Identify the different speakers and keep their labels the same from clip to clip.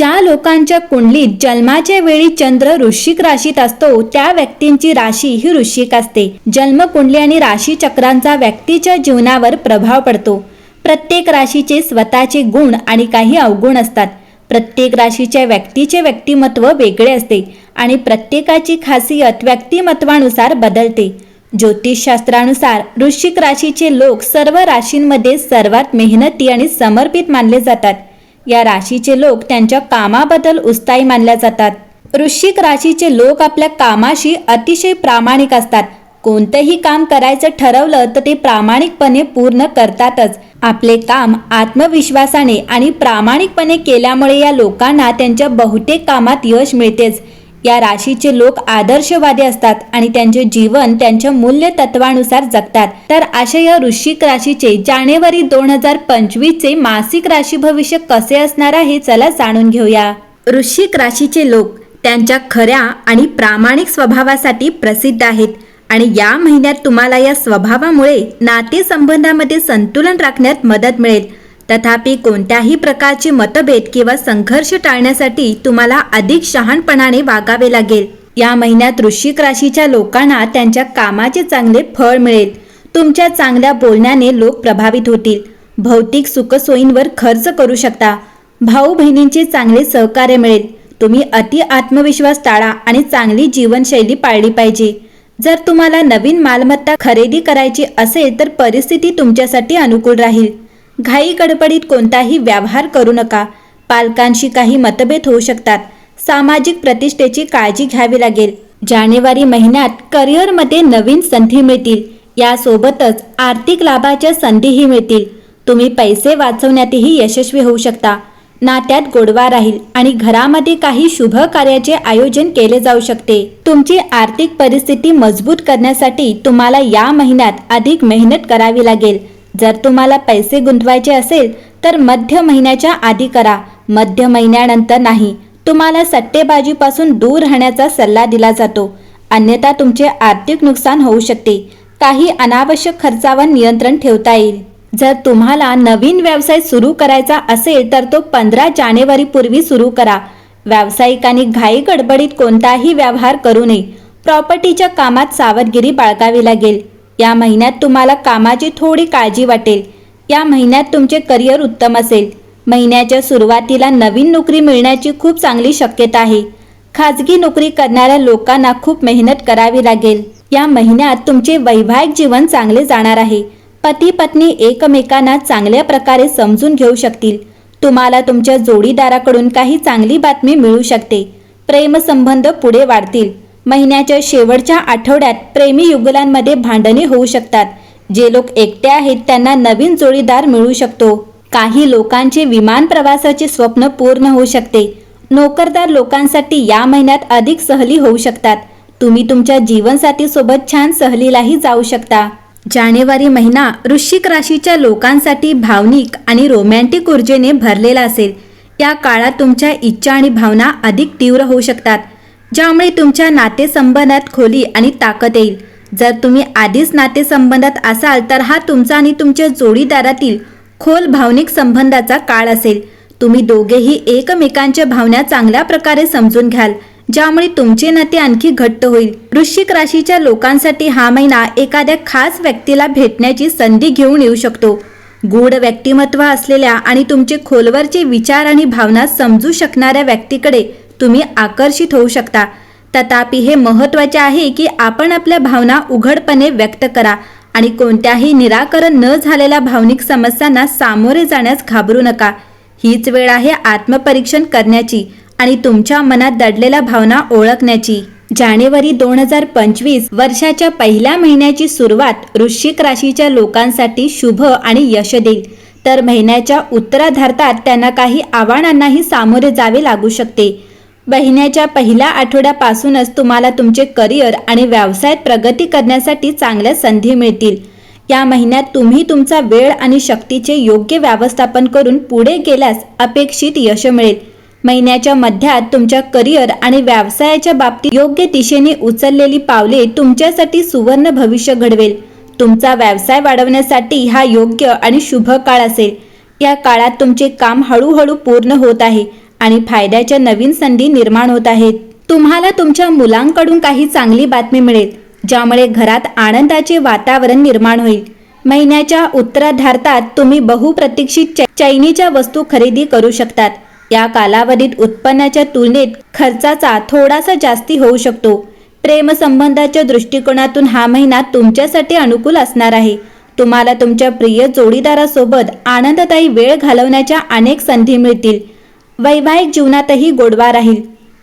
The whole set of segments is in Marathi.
Speaker 1: ज्या लोकांच्या कुंडलीत जन्माच्या वेळी चंद्र वृश्चिक राशीत असतो त्या व्यक्तींची राशी ही वृश्चिक असते. जन्मकुंडली आणि राशी चक्रांचा व्यक्तीच्या जीवनावर प्रभाव पडतो. प्रत्येक राशीचे स्वतःचे गुण आणि काही अवगुण असतात. प्रत्येक राशीच्या व्यक्तीचे व्यक्तिमत्व वेगळे असते आणि प्रत्येकाची खासियत व्यक्तिमत्वानुसार बदलते. ज्योतिषशास्त्रानुसार वृश्चिक राशीचे लोक सर्व राशींमध्ये सर्वात मेहनती आणि समर्पित मानले जातात. या राशीचे लोक त्यांच्या कामाबद्दल उत्साही मानल्या जातात. वृश्चिक राशीचे लोक आपल्या कामाशी अतिशय प्रामाणिक असतात. कोणतंही काम करायचं ठरवलं तर ते प्रामाणिकपणे पूर्ण करतातच. आपले काम आत्मविश्वासाने आणि प्रामाणिकपणे केल्यामुळे या लोकांना त्यांच्या बहुतेक कामात यश मिळतेच. या राशीचे लोक आदर्शवादी असतात आणि त्यांचे जीवन त्यांच्या मूल्य तत्वानुसार जगतात. तर अशा या वृश्चिक राशीचे जानेवारी दोन हजार पंचवीस चे मासिक राशी भविष्य कसे असणार आहे चला जाणून घेऊया. वृश्चिक राशीचे लोक त्यांच्या खऱ्या आणि प्रामाणिक स्वभावासाठी प्रसिद्ध आहेत आणि या महिन्यात तुम्हाला या स्वभावामुळे नातेसंबंधामध्ये संतुलन राखण्यात मदत मिळेल. तथापि कोणत्याही प्रकारचे मतभेद किंवा संघर्ष टाळण्यासाठी तुम्हाला अधिक शहाणपणाने वागावे लागेल. या महिन्यात वृश्चिक राशीच्या लोकांना त्यांच्या कामाचे चांगले फळ मिळेल. तुमच्या चांगल्या बोलण्याने लोक प्रभावित होतील. भौतिक सुखसोयींवर खर्च करू शकता. भाऊ बहिणींचे चांगले सहकार्य मिळेल. तुम्ही अति आत्मविश्वास टाळा आणि चांगली जीवनशैली पाळली पाहिजे. जर तुम्हाला नवीन मालमत्ता खरेदी करायची असेल तर परिस्थिती तुमच्यासाठी अनुकूल राहील. घाई गडबडीत कोणताही व्यवहार करू नका. पालकांशी काही मतभेद होऊ शकतात. सामाजिक प्रतिष्ठेची काळजी घ्यावी लागेल. जानेवारी महिन्यात करिअरमध्ये नवीन संधी मिळतील. यासोबतच आर्थिक लाभाच्या संधीही मिळतील. तुम्ही पैसे वाचवण्यातही यशस्वी होऊ शकता. नात्यात गोडवा राहील आणि घरामध्ये काही शुभ कार्याचे आयोजन केले जाऊ शकते. तुमची आर्थिक परिस्थिती मजबूत करण्यासाठी तुम्हाला या महिन्यात अधिक मेहनत करावी लागेल. जर तुम्हाला पैसे गुंतवायचे असेल तर मध्य महिन्याच्या आधी करा. मध्य महिन्यानंतर नाही. तुम्हाला सट्टेबाजीपासून दूर राहण्याचा सल्ला दिला जातो. अन्यथा तुमचे आर्थिक नुकसान होऊ शकते. काही अनावश्यक खर्चावर नियंत्रण ठेवता येईल. जर तुम्हाला नवीन व्यवसाय सुरू करायचा असेल तर तो पंधरा जानेवारीपूर्वी सुरू करा. व्यावसायिकांनी घाई गडबडीत कोणताही व्यवहार करू नये. प्रॉपर्टीच्या कामात सावधगिरी बाळगावी लागेल. या महिन्यात तुम्हाला कामाची थोडी काळजी वाटेल. या महिन्यात तुमचे करिअर उत्तम असेल. महिन्याच्या सुरुवातीला नवीन नोकरी मिळण्याची खूप चांगली शक्यता आहे. खाजगी नोकरी करणाऱ्या लोकांना खूप मेहनत करावी लागेल. या महिन्यात तुमचे वैवाहिक जीवन चांगले जाणार आहे. पती पत्नी एकमेकांना चांगल्या प्रकारे समजून घेऊ शकतील. तुम्हाला तुमच्या जोडीदाराकडून काही चांगली बातमी मिळू शकते. प्रेमसंबंध पुढे वाढतील. महिन्याच्या शेवटच्या आठवड्यात प्रेमी युगलांमध्ये भांडणे होऊ शकतात. जे लोक एकटे आहेत त्यांना नवीन जोडीदार मिळू शकतो. काही लोकांचे विमान प्रवासाचे स्वप्न पूर्ण होऊ शकते. नोकरदार लोकांसाठी या महिन्यात अधिक सहली होऊ शकतात. तुम्ही तुमच्या जीवनसाथीसोबत छान सहलीलाही जाऊ शकता. जानेवारी महिना वृश्चिक राशीच्या लोकांसाठी भावनिक आणि रोमॅन्टिक ऊर्जेने भरलेला असेल. या काळात तुमच्या इच्छा आणि भावना अधिक तीव्र होऊ शकतात. ज्यामुळे तुमच्या नातेसंबंधात खोली आणि ताकद येईल. जर तुम्ही आधीच नातेसंबंधात असाल तर हा तुमचा आणि तुमच्या जोडीदारातील खोल भावनिक संबंधाचा काळ असेल. तुम्ही दोघेही एकमेकांच्या भावना चांगल्या प्रकारे समजून घ्याल ज्यामुळे तुमचे नाते आणखी घट्ट होईल. वृश्चिक राशीच्या लोकांसाठी हा महिना एखाद्या खास व्यक्तीला भेटण्याची संधी घेऊन येऊ शकतो. गूढ व्यक्तिमत्व असलेल्या आणि तुमचे खोलवरचे विचार आणि भावना समजू शकणाऱ्या व्यक्तीकडे तुम्ही आकर्षित होऊ शकता. तथापि हे महत्त्वाचे आहे की आपण आपल्या भावना उघडपणे व्यक्त करा आणि कोणत्याही निराकरण न झालेल्या भावनिक समस्यांना सामोरे जाण्यास घाबरू नका. हीच वेळ आहे आत्मपरीक्षण करण्याची आणि तुमच्या मनात दडलेल्या भावना ओळखण्याची. जानेवारी दोन हजार पंचवीस वर्षाच्या पहिल्या महिन्याची सुरुवात वृश्चिक राशीच्या लोकांसाठी शुभ आणि यश देईल. तर महिन्याच्या उत्तराधार्तात त्यांना काही आव्हानांनाही सामोरे जावे लागू शकते. महिन्याच्या पहिल्या आठवड्यापासूनच तुम्हाला तुमचे करिअर आणि व्यवसायात प्रगती करण्यासाठी चांगल्या संधी मिळतील. या महिन्यात तुम्ही तुमचा वेळ आणि शक्तीचे योग्य व्यवस्थापन करून पुढे गेल्यास अपेक्षित यश मिळेल. महिन्याच्या मध्यात तुमच्या करिअर आणि व्यवसायाच्या बाबतीत योग्य दिशेने उचललेली पावले तुमच्यासाठी सुवर्ण भविष्य घडवेल. तुमचा व्यवसाय वाढवण्यासाठी हा योग्य आणि शुभ काळ असेल. या काळात तुमचे काम हळूहळू पूर्ण होत आहे. आणि फायद्याच्या नवीन संधी निर्माण होत आहेत. तुम्हाला तुमच्या मुलांकडून काही चांगली बातमी मिळेल ज्यामुळे घरात आनंदाचे वातावरण निर्माण होईल. महिन्याच्या उत्तराधार्तात तुम्ही बहुप्रतीक्षित चैनीच्या वस्तू खरेदी करू शकतात. या कालावधीत उत्पन्नाच्या तुलनेत खर्चाचा थोडासा जास्ती होऊ शकतो. प्रेमसंबंधाच्या दृष्टिकोनातून हा महिना तुमच्यासाठी अनुकूल असणार आहे. तुम्हाला तुमच्या प्रिय जोडीदारासोबत आनंददायी वेळ घालवण्याच्या अनेक संधी मिळतील. वैवाहिक जीवनातही गोडवा राहील.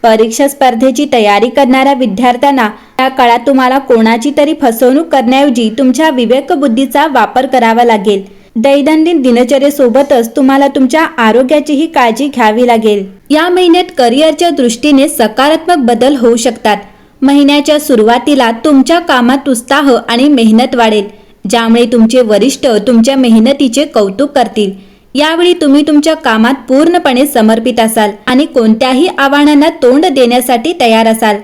Speaker 1: परीक्षा स्पर्धेची तयारी करणाऱ्या विद्यार्थ्यांना या काळात तुम्हाला कोणाची तरी फसवणूक करण्याऐवजी तुमच्या विवेकबुद्धीचा वापर करावा लागेल. दैनंदिन दिनचर्येसोबतच तुम्हाला तुमच्या आरोग्याचीही काळजी घ्यावी लागेल. या महिन्यात करिअरच्या दृष्टीने सकारात्मक बदल होऊ शकतात. महिन्याच्या सुरुवातीला तुमच्या कामात उत्साह आणि मेहनत वाढेल. ज्यामुळे तुमचे वरिष्ठ तुमच्या मेहनतीचे कौतुक करतील. यावेळी तुम्ही तुमच्या कामात पूर्णपणे समर्पित असाल आणि कोणत्याही आव्हानांना तोंड देण्यासाठी तयार असाल.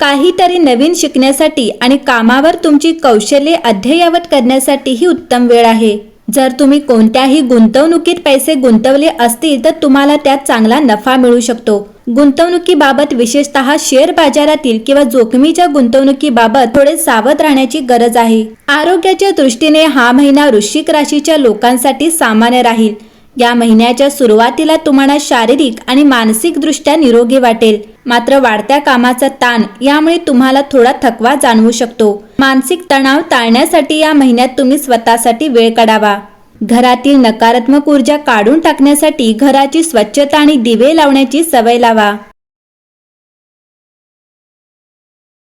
Speaker 1: काहीतरी नवीन शिकण्यासाठी आणि कामावर तुमची कौशल्ये अद्ययावत करण्यासाठी ही उत्तम वेळ आहे. जर तुम्ही कोणत्याही गुंतवणुकीत पैसे गुंतवले असतील तर तुम्हाला त्यात चांगला नफा मिळू शकतो. गुंतवणुकीबाबत विशेषतः शेअर बाजारातील किंवा जोखमीच्या गुंतवणुकीबाबत थोडे सावध राहण्याची गरज आहे. आरोग्याच्या दृष्टीने हा महिना वृश्चिक राशीच्या लोकांसाठी सामान्य राहील. या महिन्याच्या सुरुवातीला तुम्हाला शारीरिक आणि मानसिकदृष्ट्या निरोगी वाटेल. मात्र वाढत्या कामाचा ताण यामुळे तुम्हाला थोडा थकवा जाणवू शकतो. मानसिक तणाव टाळण्यासाठी या महिन्यात तुम्ही स्वतःसाठी वेळ काढावा. घरातील नकारात्मक ऊर्जा काढून टाकण्यासाठी घराची स्वच्छता आणि दिवे लावण्याची सवय लावा.